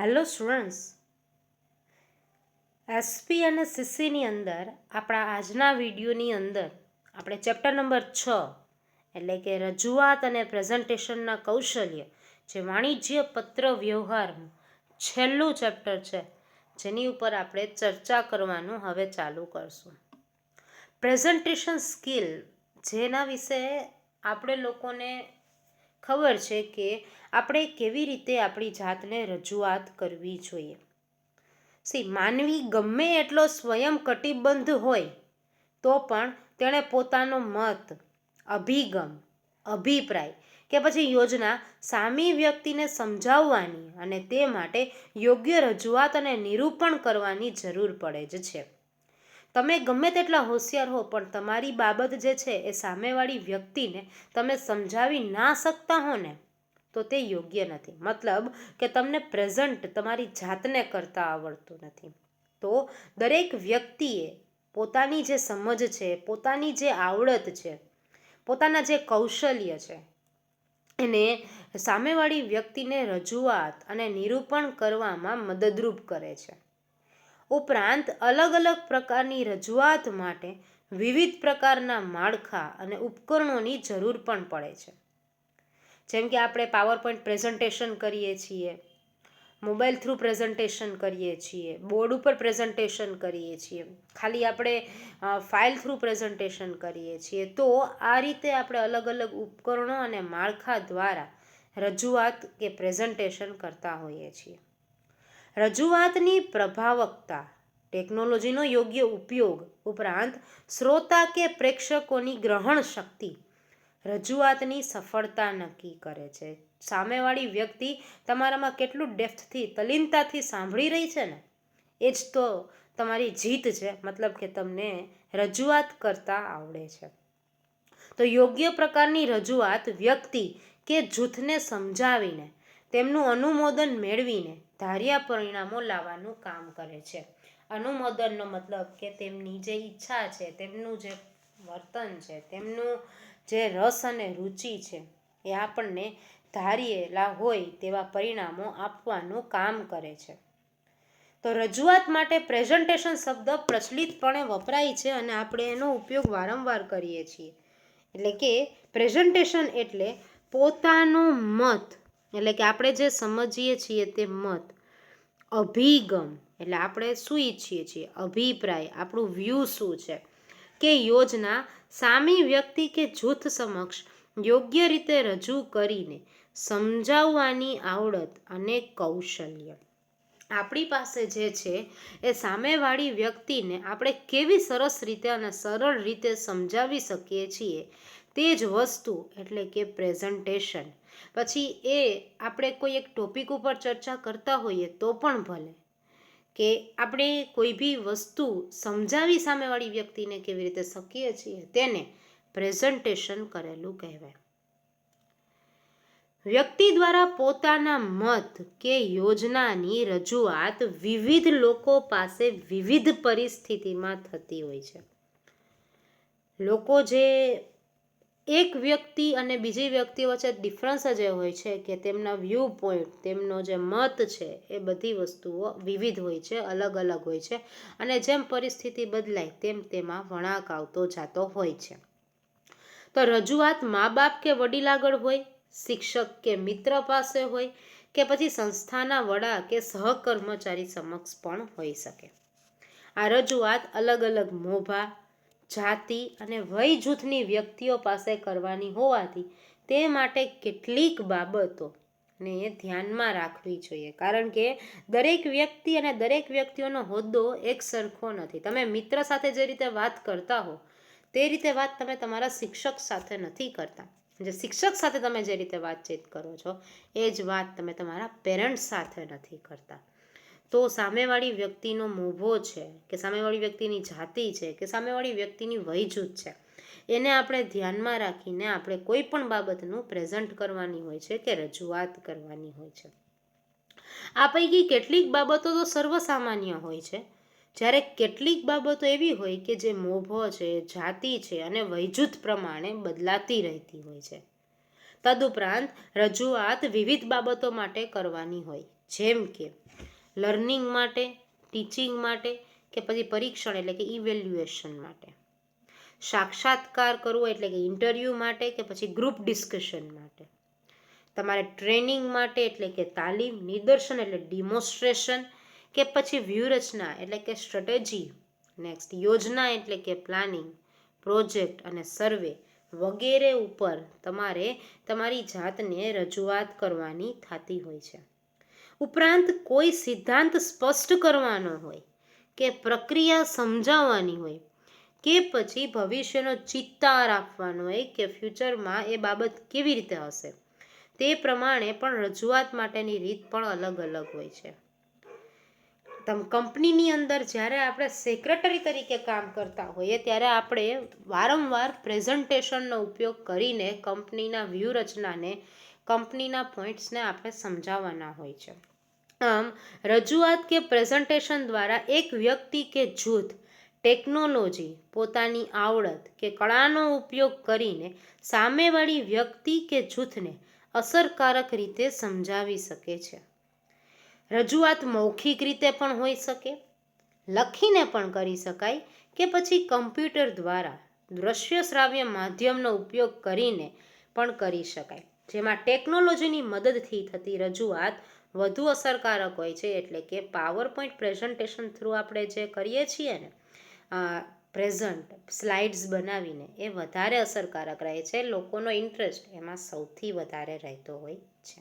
Hello students. SP અને સીસીની અંદર આપણા આજના વિડીયોની અંદર આપણે ચેપ્ટર નંબર છ, એટલે કે રજૂઆત અને પ્રેઝન્ટેશનના કૌશલ્ય જે વાણિજ્ય પત્ર વ્યવહારનું છેલ્લું ચેપ્ટર છે, જેની ઉપર આપણે ચર્ચા કરવાનું હવે ચાલુ કરશું. પ્રેઝન્ટેશન સ્કિલ જેના વિશે આપણે લોકોને ખબર છે કે આપણે કેવી રીતે આપણી જાતને રજૂઆત કરવી જોઈએ. સી, માનવી ગમે એટલો સ્વયં કટિબદ્ધ હોય, તો પણ તેણે પોતાનો મત, અભિગમ, અભિપ્રાય કે પછી યોજના સામી વ્યક્તિને સમજાવવાની અને તે માટે યોગ્ય રજૂઆત અને નિરૂપણ કરવાની જરૂર પડે જ છે. તમે ગમે તેટલા હોશિયાર હો, પણ તમારી બાબત જે છે એ સામેવાળી વ્યક્તિને તમે સમજાવી ના શકતા હો ને, તો તે યોગ્ય નથી. મતલબ કે તમને પ્રેઝન્ટ તમારી જાતને કરતા આવડતું નથી. તો દરેક વ્યક્તિએ પોતાની જે સમજ છે, પોતાની જે આવડત છે, પોતાના જે કૌશલ્ય છે, એને સામેવાળી વ્યક્તિને રજૂઆત અને નિરૂપણ કરવામાં મદદરૂપ કરે છે. ઉપરાંત અલગ અલગ પ્રકારની રજૂઆત માટે વિવિધ પ્રકારના માળખા અને ઉપકરણોની જરૂર પણ પડે છે. જેમ કે આપણે પાવર પોઈન્ટ પ્રેઝન્ટેશન કરીએ છીએ, મોબાઈલ થ્રુ પ્રેઝન્ટેશન કરીએ છીએ, બોર્ડ ઉપર પ્રેઝન્ટેશન કરીએ છીએ, ખાલી આપણે ફાઇલ થ્રુ પ્રેઝન્ટેશન કરીએ છીએ, તો આ રીતે આપણે અલગ અલગ ઉપકરણો અને માળખા દ્વારા રજૂઆત કે પ્રેઝન્ટેશન કરતા હોઈએ છીએ. રજૂઆતની પ્રભાવકતા, ટેકનોલોજીનો યોગ્ય ઉપયોગ ઉપરાંત શ્રોતા કે પ્રેક્ષકોની ગ્રહણ શક્તિ રજૂઆતની સફળતા નક્કી કરે છે. સામેવાળી વ્યક્તિ તમારામાં કેટલું ડેપ્થથી, તલીનતાથી સાંભળી રહી છે ને? એ જ તો તમારી જીત છે, મતલબ કે તમને રજૂઆત કરતા આવડે છે. તો યોગ્ય પ્રકારની રજૂઆત વ્યક્તિ કે જૂથને સમજાવીને, તેમનું અનુમોદન મેળવીને ધાર્યા પરિણામો લાવવાનું કામ કરે છે. અનુમોદનનો મતલબ કે તેમની જે ઈચ્છા છે, તેમનું જે વર્તન છે, તેમનું જે રસ અને રુચિ છે, એ આપણને ધારીએલા હોય તેવા પરિણામો આપવાનું કામ કરે છે. તો રજૂઆત માટે પ્રેઝન્ટેશન શબ્દ પ્રચલિતપણે વપરાય છે અને આપણે એનો ઉપયોગ વારંવાર કરીએ છીએ. એટલે કે પ્રેઝન્ટેશન એટલે પોતાનો મત એટલે કે આપણે જે સમજીએ છીએ તે મત, અભિગમ, એટલે આપણે શું ઈચ્છીએ છીએ, અભિપ્રાય, આપણું વ્યૂ શું છે, કે યોજના સામી વ્યક્તિ કે જૂથ સમક્ષ યોગ્ય રીતે રજૂ કરીને સમજાવવાની આવડત અને કૌશલ્ય. આપણી પાસે જે છે એ સામેવાળી વ્યક્તિને આપણે કેવી સરસ રીતે અને સરળ રીતે સમજાવી શકીએ છીએ તે જ વસ્તુ એટલે કે પ્રેઝન્ટેશન પછી એ આપણે કોઈ એક ટોપિક ઉપર ચર્ચા કરતા હોઈએ તો પણ ભલે. કે આપણે કોઈ બી વસ્તુ સમજાવી સામેવાળી વ્યક્તિને કેવી રીતે શકીએ છીએ તેને પ્રેઝન્ટેશન કરેલું કહેવાય. વ્યક્તિ દ્વારા પોતાના મત કે યોજનાની રજૂઆત વિવિધ લોકો પાસે વિવિધ પરિસ્થિતિમાં થતી હોય છે. લોકો જે એક વ્યક્તિ અને બીજી વ્યક્તિ વચ્ચે ડિફરન્સ જ એ હોય છે કે તેમના વ્યૂ પોઈન્ટ તેમનો જે મત છે એ બધી વસ્તુઓ વિવિધ હોય છે, અલગ અલગ હોય છે અને જેમ પરિસ્થિતિ બદલાય તેમ તેમાં વળાંક આવતો જાતો હોય છે. તો રજૂઆત મા બાપ કે વડીલ આગળ હોય, શિક્ષક કે મિત્ર પાસે હોય કે પછી સંસ્થાના વડા કે સહકર્મચારી સમક્ષ પણ હોઈ શકે. આ રજૂઆત અલગ અલગ મોભા જાતિ અને વય જૂથની વ્યક્તિઓ પાસે કરવાની હોવાથી તે માટે કેટલીક બાબતો ને એ ધ્યાનમાં રાખવી જોઈએ. કારણ કે દરેક વ્યક્તિ અને દરેક વ્યક્તિઓનો હોદ્દો એક સરખો નથી. તમે મિત્ર સાથે જે રીતે વાત કરતા હો, તે રીતે વાત તમે તમારા શિક્ષક સાથે નથી કરતા. જે શિક્ષક સાથે તમે જે રીતે વાતચીત કરો છો, એ જ વાત તમે તમારા પેરેન્ટ્સ સાથે નથી કરતા. તો સામેવાળી વ્યક્તિનો મોભો છે કે સામેવાળી વ્યક્તિની જાતિ છે કે સામેવાળી વ્યક્તિની વયજૂથ છે, એને આપણે ધ્યાનમાં રાખીને આપણે કોઈ પણ બાબતનું પ્રેઝન્ટ કરવાની હોય છે કે રજૂઆત કરવાની હોય છે. આ પૈકી કેટલીક બાબતો તો સર્વસામાન્ય હોય છે. જ્યારે કેટલીક બાબતો એવી હોય કે જે મોભો છે, જાતિ છે અને વૈજૂથ પ્રમાણે બદલાતી રહેતી હોય છે. તદુપરાંત રજૂઆત વિવિધ બાબતો માટે કરવાની હોય, જેમ કે લર્નિંગ માટે, ટીચિંગ માટે કે પછી પરીક્ષણ એટલે કે ઇવેલ્યુએશન માટે. સાક્ષાત્કાર કરવો એટલે કે ઇન્ટરવ્યૂ માટે કે પછી ગ્રુપ ડિસ્કશન માટે. તમારે ટ્રેનિંગ માટે એટલે કે તાલીમ, નિદર્શન એટલે ડિમોન્સ્ટ્રેશન કે પછી વ્યૂહરચના એટલે કે સ્ટ્રેટેજી, નેક્સ્ટ યોજના એટલે કે પ્લાનિંગ, પ્રોજેક્ટ અને સર્વે વગેરે ઉપર તમારે તમારી જાતને રજૂઆત કરવાની થતી હોય છે. ઉપરાંત કોઈ સિદ્ધાંત સ્પષ્ટ કરવાનો હોય, કે પ્રક્રિયા સમજાવવાની હોય, કે પછી ભવિષ્યનો ચિત્તાર આપવાનો હોય, કે ફ્યુચરમાં એ બાબત કેવી રીતે હશે, તે પ્રમાણે પણ રજૂઆત માટેની રીત પણ અલગ અલગ હોય છે. તમ કંપનીની અંદર જ્યારે આપણે સેક્રેટરી તરીકે કામ કરતા હોઈએ, ત્યારે આપણે વારંવાર પ્રેઝન્ટેશનનો ઉપયોગ કરીને કંપનીના વ્યૂહરચનાને કંપનીના પોઈન્ટ્સને આપણે સમજાવવાના હોય છે. આમ, રજૂઆત કે પ્રેઝન્ટેશન દ્વારા એક વ્યક્તિ કે જૂથ, ટેકનોલોજી, પોતાની આવડત કે કળાનો ઉપયોગ કરીને સામેવાળી વ્યક્તિ કે જૂથને અસરકારક રીતે સમજાવી શકે છે. રજૂઆત મૌખિક રીતે પણ હોઈ શકે, લખીને પણ કરી શકાય કે પછી કમ્પ્યુટર દ્વારા દ્રશ્ય શ્રાવ્ય માધ્યમનો ઉપયોગ કરીને પણ કરી શકાય. જેમાં ટેકનોલોજીની મદદથી થતી રજૂઆત વધુ અસરકારક હોય છે. એટલે કે પાવર પોઈન્ટ પ્રેઝન્ટેશન થ્રુ આપણે જે કરીએ છીએ ને પ્રેઝન્ટ, સ્લાઇડ્સ બનાવીને એ વધારે અસરકારક રહે છે. લોકોનો ઇન્ટરેસ્ટ એમાં સૌથી વધારે રહેતો હોય છે.